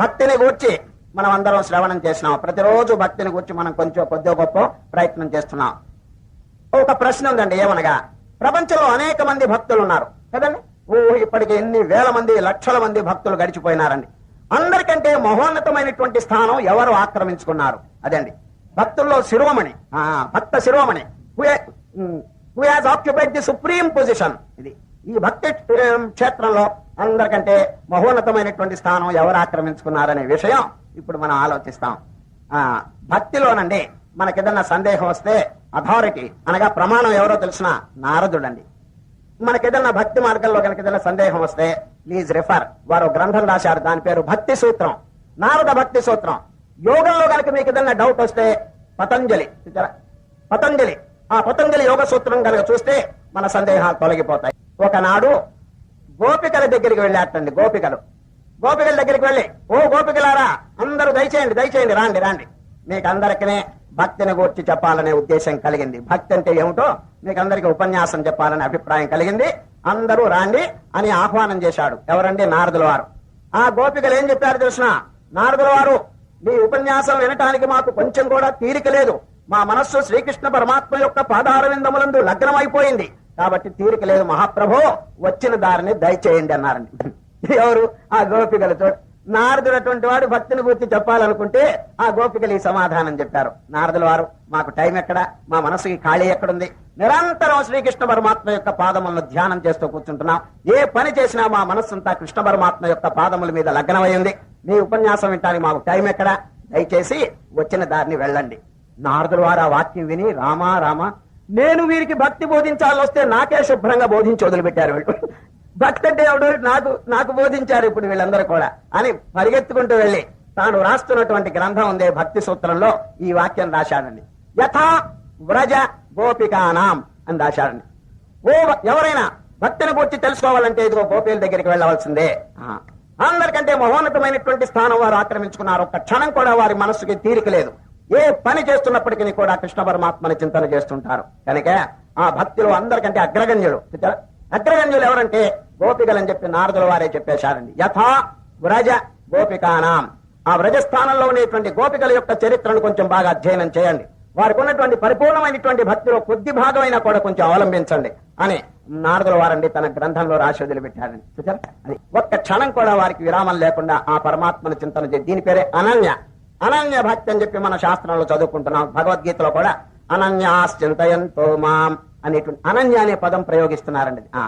భక్తిని గూర్చి మనం అందరం శ్రవణం చేసినాం. ప్రతిరోజు భక్తిని గూర్చి మనం కొంచెం కొద్దిగా గొప్ప ప్రయత్నం చేస్తున్నాం. ఒక ప్రశ్న ఉందండి ఏమనగా ప్రపంచంలో అనేక మంది భక్తులు ఉన్నారు కదండి? ఓ ఇప్పటికి ఎన్ని వేల మంది లక్షల మంది భక్తులు గడిచిపోయినారండి. అందరికంటే మహోన్నతమైనటువంటి స్థానం ఎవరు ఆక్రమించుకున్నారు? అదండి. భక్తుల్లో శిరోమణి ఆ, భక్త శిరోమణి. Who has occupied the supreme position ఇది. ఈ భక్తి క్షేత్రంలో అందరికంటే మహోన్నతమైనటువంటి స్థానం ఎవరు ఆక్రమించుకున్నారనే విషయం ఇప్పుడు మనం ఆలోచిస్తాం. ఆ భక్తిలోనండి మనకేదన్నా సందేహం వస్తే అథారిటీ అనగా ప్రమాణం ఎవరో తెలిసిన నారదుడండి. మనకేదన్నా భక్తి మార్గంలో కనుక ఏదైనా సందేహం వస్తే ప్లీజ్ రిఫర్. వారు గ్రంథం రాశారు దాని పేరు భక్తి సూత్రం. నారద భక్తి సూత్రం. యోగంలో కనుక మీకు ఏదైనా డౌట్ వస్తే పతంజలి పతంజలి. ఆ పతంజలి యోగ సూత్రం కనుక చూస్తే మన సందేహాలు తొలగిపోతాయి. ఒకనాడు గోపికల దగ్గరికి వెళ్ళాటండి గోపికలు. గోపికల దగ్గరికి వెళ్ళి ఓ గోపికలారా అందరూ దయచేయండి దయచేయండి రాండి రాండి. మీకు అందరికీ భక్తిని గూర్చి చెప్పాలనే ఉద్దేశం కలిగింది. భక్తి అంటే ఏమిటో మీకు అందరికీ ఉపన్యాసం చెప్పాలనే అభిప్రాయం కలిగింది. అందరూ రాండి అని ఆహ్వానం చేశాడు. ఎవరండి? నారదుల వారు. ఆ గోపికలు ఏం చెప్పారు తెలిసిన? నారదుల వారు మీ ఉపన్యాసం వినటానికి మాకు కొంచెం కూడా తీరిక లేదు. మా మనస్సు శ్రీకృష్ణ పరమాత్మ యొక్క పాదార విందములందు లగ్నమైపోయింది. కాబట్టి తీరిక లేదు. మహాప్రభు వచ్చిన దారిని దయచేయండి అన్నారండి. ఎవరు? ఆ గోపికలతో నారదుడు అటువంటి వాడు భక్తిని గురించి చెప్పాలనుకుంటే ఆ గోపికలు ఈ సమాధానం చెప్పారు. నారదుల వారు మాకు టైం ఎక్కడ? మా మనసుకి ఖాళీ ఎక్కడుంది? నిరంతరం శ్రీకృష్ణ పరమాత్మ యొక్క పాదములను ధ్యానం చేస్తూ కూర్చుంటున్నాం. ఏ పని చేసినా మా మనస్సంతా కృష్ణ పరమాత్మ యొక్క పాదముల మీద లగ్నమైంది మీ ఉపన్యాసం వింటానికి మాకు టైం ఎక్కడ? దయచేసి వచ్చిన దారిని వెళ్ళండి. నారదుల వారు ఆ వాక్యం విని రామా రామా నేను వీరికి భక్తి బోధించాలని వస్తే నాకే శుభ్రంగా బోధించి వదిలిపెట్టారు వీళ్ళు. భక్తి అంటే ఎవడు నాకు నాకు బోధించారు ఇప్పుడు వీళ్ళందరూ కూడా అని పరిగెత్తుకుంటూ వెళ్ళి తాను రాస్తున్నటువంటి గ్రంథం ఉందే భక్తి సూత్రంలో ఈ వాక్యం రాశాడండి. యథా వ్రజ గోపికానాం అని రాశాడండి. ఓ ఎవరైనా భక్తిని గురించి తెలుసుకోవాలంటే ఇదిగో గోపీల దగ్గరికి వెళ్ళవలసిందే. అందరికంటే మహోన్నతమైనటువంటి స్థానం వారు ఆక్రమించుకున్నారు. ఒక్క క్షణం కూడా వారి మనస్సుకి తీరిక లేదు. ఏ పని చేస్తున్నప్పటికీ కూడా కృష్ణ పరమాత్మని చింతన చేస్తుంటారు. కనుక ఆ భక్తిలో అందరికంటే అగ్రగణ్యుడు. అగ్రగణ్యులు ఎవరంటే గోపికలు అని చెప్పి నారదుల వారే చెప్పేశారండి. యథా వ్రజ గోపికానాం. ఆ వ్రజస్థానంలో ఉండేటువంటి గోపికల యొక్క చరిత్రను కొంచెం బాగా అధ్యయనం చేయండి. వారికి ఉన్నటువంటి పరిపూర్ణమైనటువంటి భక్తిలో కొద్ది భాగమైనా కూడా కొంచెం అవలంబించండి అని నారదుల వారండి తన గ్రంథంలో రాసి వదిలిపెట్టారండి. చూచారా? అది ఒక్క క్షణం కూడా వారికి విరామం లేకుండా ఆ పరమాత్మను చింతన చేసి దీని పేరే అనన్య. అనన్య భక్తి అని చెప్పి మన శాస్త్రంలో చదువుకుంటున్నాం. భగవద్గీతలో కూడా అనన్యాశ్చింతయంతో మాం అనేటువంటి అనన్య అనే పదం ప్రయోగిస్తున్నారండి. ఆ